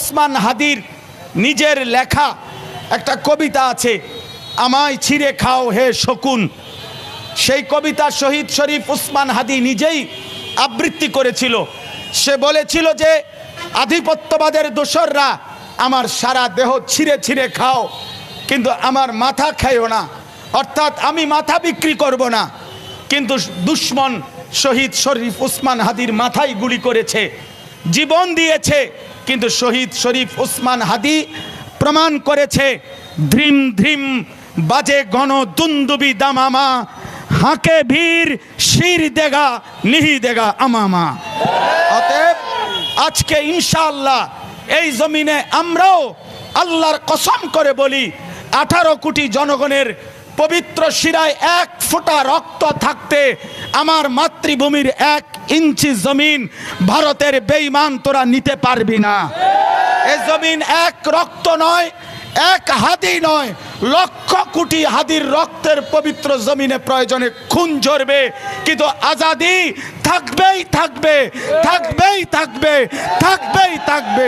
ওসমান হাদির নিজের লেখা একটা কবিতা আছে, আমায় ছিঁড়ে খাও হে শকুন। সেই কবিতা শহীদ শরীফ উসমান হাদি নিজেই আবৃত্তি করেছিল। সে বলেছিল যে, আধিপত্যবাদের দোসররা আমার সারা দেহ ছিঁড়ে ছিঁড়ে খাও, কিন্তু আমার মাথা খাইও না। অর্থাৎ আমি মাথা বিক্রি করব না। কিন্তু দুশ্মন শহীদ শরীফ উসমান হাদির মাথায় গুলি করেছে। জীবন দিয়েছে, কিন্তু শহীদ শরীফ উসমান হাদি প্রমাণ করেছে ধ্রিম ধ্রিম বাজে গণ দুন্দুবি দামামা, হাঁকে ভিড় শির দেগা, নিহি দেগা আমামা। অতএব আজকে ইনশাআল্লাহ এই জমিনে আমরাও আল্লাহর কসম করে বলি, আঠারো কোটি জনগণের পবিত্র শিরায় এক ফোঁটা রক্ত থাকতে আমার মাতৃভূমির এক ইঞ্চি জমিন ভারতের বেইমান তোরা নিতে পারবি না। এ জমিন এক রক্ত নয়, এক হাদি নয়, লক্ষ কোটি হাদির রক্তের পবিত্র জমিনে প্রয়োজনে খুন ঝরবে, কিন্তু আজাদি থাকবেই থাকবে থাকবেই থাকবে থাকবেই থাকবে।